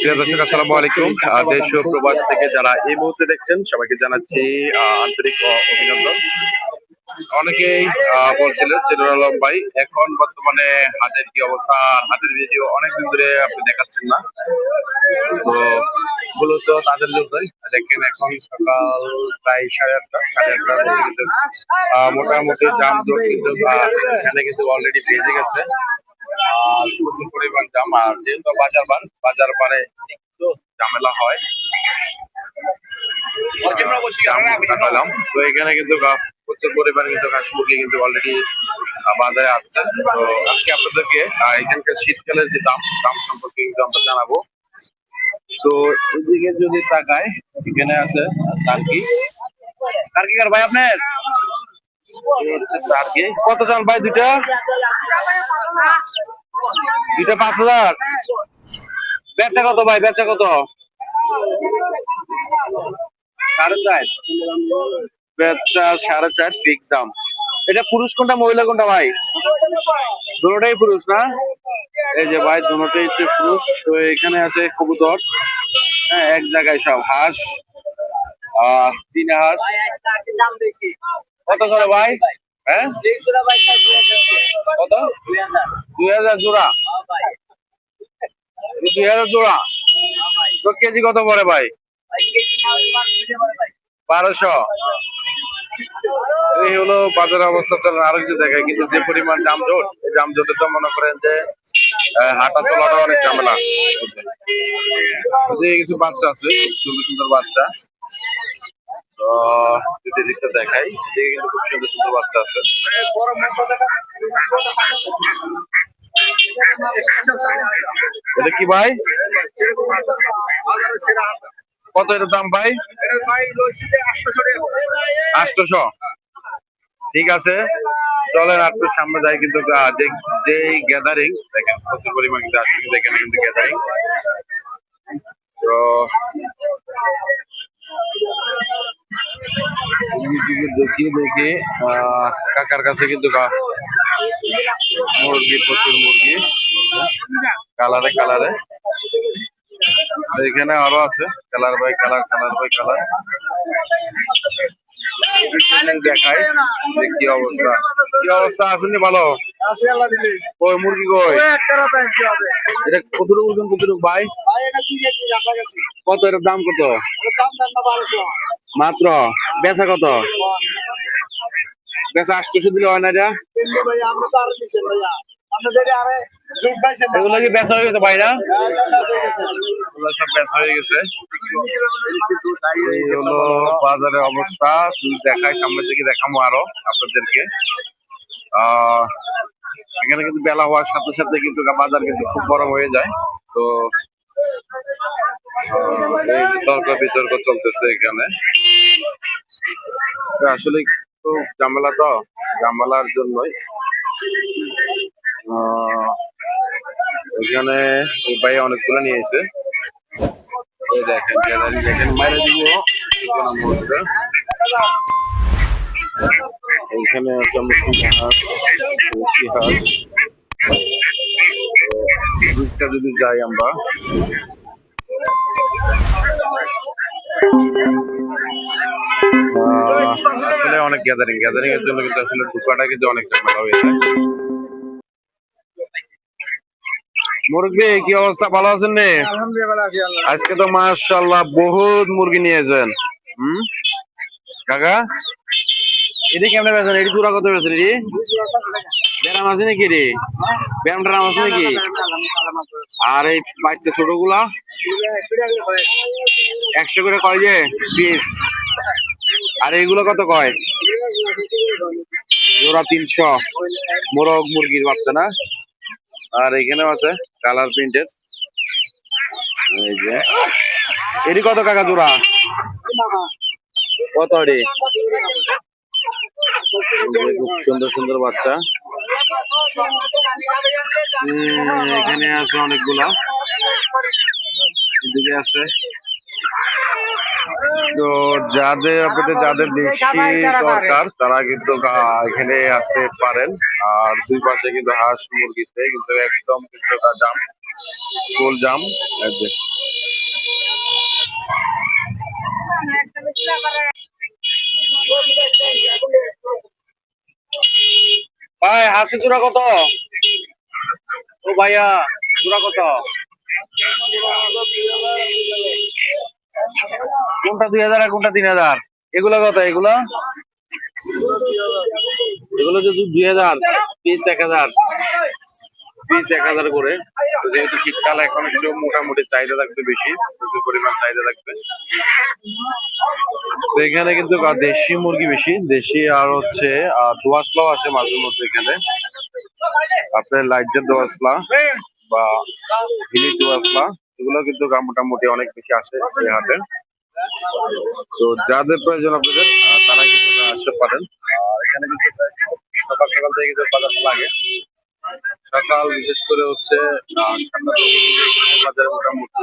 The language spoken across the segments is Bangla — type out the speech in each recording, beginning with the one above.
প্রিয় দর্শক, আসসালামু আলাইকুম। দেশ ও প্রবাস থেকে যারা এই মুহূর্তে দেখছেন, সবাইকে জানাচ্ছি আন্তরিক অভিনন্দন। অনেকেই বলছিলেন যে আলম ভাই, এখন বর্তমানে হাটের কি অবস্থা? হাটের ভিডিও অনেকদিন ধরে আপনি দেখাচ্ছেন না। তো মূলত তাদের জন্যই দেখেন এখন সকাল প্রায় সাড়ে আটটা, সাড়ে আটটার মধ্যে কিন্তু মোটামুটি জাম জট কিন্তু এখানে কিন্তু অলরেডি বেজে গেছে। প্রচুর পরিমাণ জাম, আর যেহেতু বাজার বার বাজার বারে একটু ঝামেলা হয়। তো এখানে কিন্তু প্রচুর পরিমাণে কিন্তু হাঁস মুরগি কিন্তু অলরেডি বাজারে আসছে। তো আজকে আপনাদেরকে এখানকার শীতকালের যে দাম দাম সম্পর্কে কিন্তু আমরা জানাব। তো এদিকে যদি তাকায় এখানে আছে টার্কি। টার্কি কার ভাই আপনার? কত চান ভাই দুইটা? দুইটা পাঁচ হাজার। বেচা কত ভাই? বেচা কত? সাড়ে চার। ফিক্স দাম। এটা পুরুষ কোনটা, মহিলা কোনটা ভাই? পুরুষ না? এই যে ভাই হচ্ছে পুরুষ। তো এখানে আছে কবুতর। হ্যাঁ এক জায়গায় সব। হাঁস চীনা হাঁস। কত করে ভাই? হ্যাঁ? দুই হাজার জোড়া। দুই হাজার জোড়া। কেজি কত পড়ে ভাই? বারোশো। এই হলো বাজারের অবস্থা, চলেন আরও কিছু দেখায় কিন্তু যে পরিমাণ জামজট এই জামজটে তো মনে করেন যে হাঁটা চলাটা অনেক ঝামেলা। কিছু বাচ্চা আছে সুন্দর সুন্দর বাচ্চা। যদি দিকটা দেখাই, এদিকে কিন্তু খুব সুন্দর সুন্দর বাচ্চা আছে। এটা কি ভাই? কত এটার দাম ভাই? আটশোশো ঠিক আছে। চলেন একটু সামনে যাই কিন্তু যে যে গ্যাদারিং দেখেন, প্রচুর পরিমাণ কিন্তু আসছে কিন্তু এখানে কিন্তু গ্যাদারিং তো এদিকে দেখি কাকার কাছে কিন্তু মুরগি প্রচুর মুরগি। কালারে কালারে। এখানে আরও আছে colour by colour colour by colour. দেখাই যে কি অবস্থা। কি অবস্থা? আসেনি ভালো? ওই মুরগি কই? এটা কতটুকু ওজন কতটুকু? ভাই? কত এর দাম কত? মাত্র বেচা কত? বেচা আটশোশো দিলে হয় না এটা? কি বেচা হয়ে গেছে ভাই না এগুলো সব বেচা হয়ে গেছে। বাজারের অবস্থা। সামনের দিকে আরও আপনাদেরকে। আহ, এখানে কিন্তু বেলা হওয়ার সাথে সাথে কিন্তু বাজার কিন্তু খুব গরম হয়ে যায়। তো তর্ক বিতর্ক চলতেছে এখানে। আসলে তো ঝামেলা তো, ঝামেলার জন্যই। এখানে ভাই অনেকগুলো নিয়ে এসে দেখেন গ্যালারি দেখেন মাইরে দিব। এখানে আছে মুসলিম হাঁস দিকটা যদি যাই আমরা। আসলে অনেক গ্যাদারিং গ্যাদারিং এর জন্য কিন্তু আসলে ঢুকাটা কিন্তু অনেক ঝামেলা হয়ে যায় মুরগি কি অবস্থা? ভালো আছেন রে আজকে তো মাশাআল্লাহ বহুত মুরগি নিয়েছেন হুম? কাকা? এটি কেমনে বেছেন এটি চূড়া কত বেছেন এটি? ব্যায়াম আছে নাকি রে ব্যায়ামটা নাম আছে নাকি? আর এই বাচ্চা ছোটগুলা একশো করে কয় যে? পিস আর এইগুলো কত কয়? জোড়া তিনশো। মোরগ, মুরগির বাচ্চা না? আর এখানেও আছে কালার প্রিন্টেড। এই যে। এটি কত কাকা জোড়া? কত এটি? খুব সুন্দর সুন্দর বাচ্চা। এখানে আছে অনেকগুলা। এদিকে আছে। তো যাদের আপনাদের, যাদের দেশি দরকার, তারা কিন্তু এখানে আসতে পারেন। আর দুই পাশে কিন্তু হাঁস মুরগিতে কিন্তু একদম কিন্তু জাম ফুল জাম। ভাই হাসি চূড়া কত? ও ভাইয়া, চূড়া কত? কোনটা দুই হাজার আর কোনটা তিন হাজার? এগুলো কত? এগুলো? এগুলো যদি দুই হাজার, পিস এক হাজার। পিস এক হাজার করে। তো যেহেতু শীতকাল, এখন একটু মোটামুটি চাহিদা থাকবে বেশি, প্রচুর পরিমাণ চাহিদা থাকবে। তো এখানে কিন্তু দেশি মুরগি বেশি। দেশি আর হচ্ছে দোয়াশলাও আছে মাঝে মধ্যে এখানে। আপনার লাইটের দোয়াশলা বা হিলি এগুলো কিন্তু মোটামুটি অনেক বেশি আসে এই হাটে। তো যাদের প্রয়োজন আপনাদের তারা কিন্তু আসতে পারেন। আর এখানে কিন্তু সকাল সকাল থেকে কিন্তু বাজার লাগে। সকাল বিশেষ করে হচ্ছে বাজারে মোটামুটি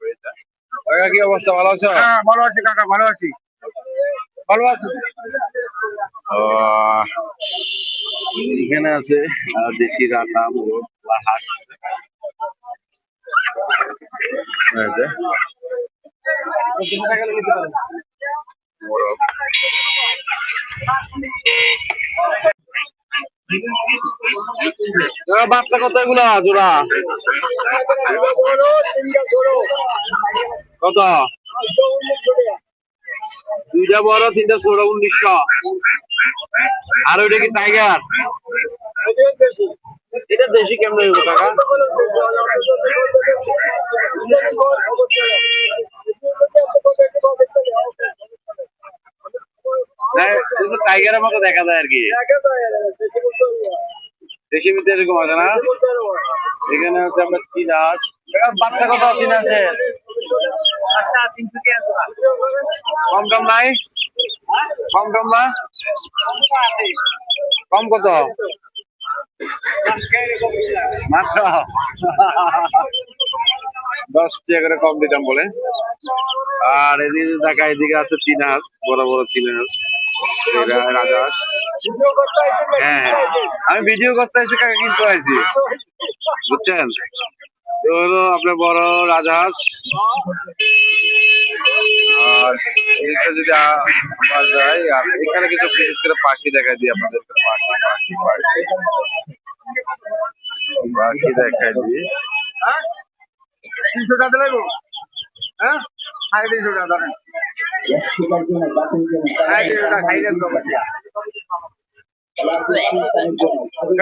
হয়ে যায়। কাকা, কি অবস্থা? ভালো আছো? হ্যাঁ ভালো আছি কাকা ভালো আছি। ভালো আছি? আহ, এখানে আছে দেশি রান্না মোরগ বা হাঁস আছে। এই যে, মোরগ। বাচ্চা কত এগুলা জোড়া? কত? দুইটা বড় তিনটা ছোট উনিশশো। আর ওইটা কি টাইগার এটা দেশি কেমন হইব টাকা টাইগারের মতো দেখা যায় আর কি। দেশি ভিতরে এরকম আছে না? এখানে হচ্ছে আমরা চিনাস বাচ্চা কত চিনাসে কম কম নাই? কম কম না? কম কত? মাত্র? দশ টাকা করে কম দিতাম বলে। আর এদিকে দেখা এদিকে আছে চিনাস বড় বড় চিনাস রাজাস হ্যাঁ হ্যাঁ। আমি ভিডিও করতে এসে কাকে কিন্তু আইছি। বুঝছেন? হলো আপনার বড় রাজহাঁস। আর যদি আমরা যাই আর এখানে কিন্তু বিশেষ করে পাখি দেখাই দিই আপনাদেরকে পাখি পাখি পাখি। পাখি দেখাই দিই। তিনশো টাকা লাগবো হ্যাঁ? সাড়ে তিনশো টাকা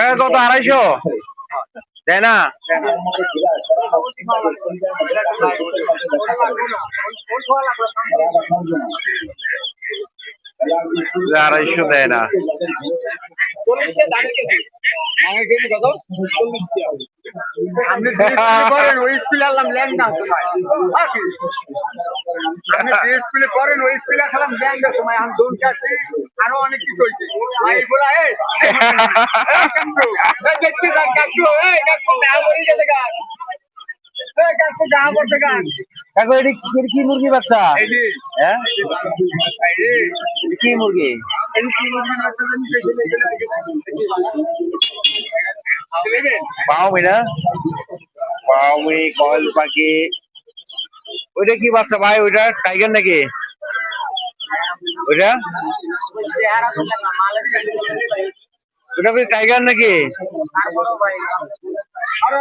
এ, কত আড়াইশো। তাই না। আড়াইশো দেয় না। পড়েন ওই স্কুলে আনলাম ল্যাংটা সময় আপনি যে স্কুলে পড়েন ওই স্কুলে আসলাম ল্যাংটা সময় আমি দৌড় আরও অনেক কিছু হয়েছে ভাই বলা এই দেখতে কাকু এই কাকু টাকা পড়ে গেছে কাকু টাকা পড়ছে গান কাকু এটি কি- কি মুরগি বাচ্চা? হ্যাঁ? কি মুরগি? পাওমি না? পাওমি কয়েল পাখি। ওইটা কি বাচ্চা ভাই? ওইটা টাইগার নাকি? ওইটা? ওটা টাইগার নাকি? আর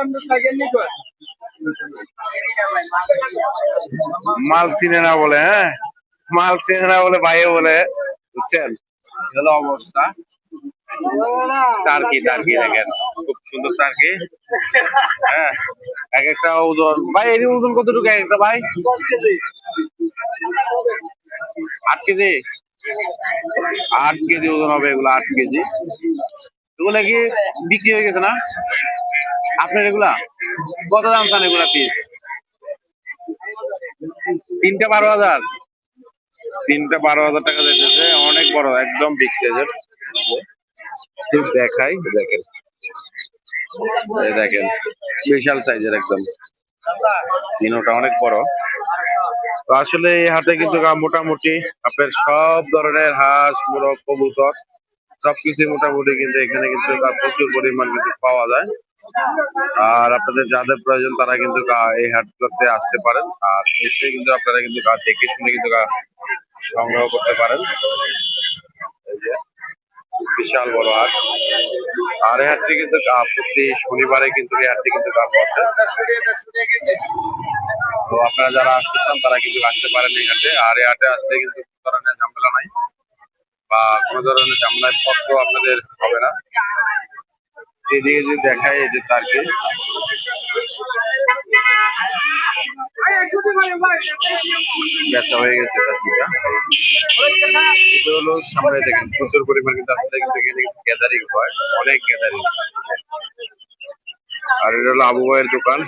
মাল চিনে না বলে হ্যাঁ? মাল চিনে না বলে ভাইও বলে, বুঝছেন? হলো অবস্থা। টার্কি টার্কি দেখেন, খুব সুন্দর টার্কি। হ্যাঁ এক একটা ওজন। ভাই এর ওজন কতটুকু এক একটা ভাই? আট কেজি? আট কেজি ওজন হবে এগুলো, আট কেজি। এগুলো কি বিক্রি হয়ে গেছে না? আপনার এগুলা? কত দাম চান এগুলা পিস তিনটা বারো হাজার। তিনটা বারো হাজার টাকা দিতেছে অনেক বড়, একদম বিগ সাইজের দেখাই, দেখেন। দেখেন, বিশাল সাইজের একদম। দিনোটা অনেক বড়। তো আসলে এই হাটে কিন্তু মোটামুটি আপনার সব ধরনের হাঁস, মোরগ, কবুতর সবকিছু মোটামুটি কিন্তু এখানে কিন্তু প্রচুর পরিমাণ কিন্তু পাওয়া যায়। আর আপনাদের যাদের প্রয়োজন তারা কিন্তু এই হাটগুলোতে আসতে পারেন। আর এসে কিন্তু আপনারা কিন্তু দেখে শুনে কিন্তু সংগ্রহ করতে পারেন। বিশাল বড় হাট। আর এই হাটটি কিন্তু প্রতি শনিবারে কিন্তু এই হাটটি কিন্তু তো আপনারা যারা আসতে চান তারা কিন্তু আসতে পারেন এই হাটে। আর এই হাটে আসলে কিন্তু বা কোনো ধরনের ঝামেলায় পত্র আপনাদের হবে না। এদিকে যদি দেখায় এই যে তারকে। বেচা হয়ে গেছে তারকিটা। এটা হলো সামনে দেখেন, প্রচুর পরিমাণ কিন্তু আসলে কিন্তু এখানে গ্যাদারিং হয়। অনেক গ্যাদারিং আর এটা হলো আবু ভাইয়ের দোকান।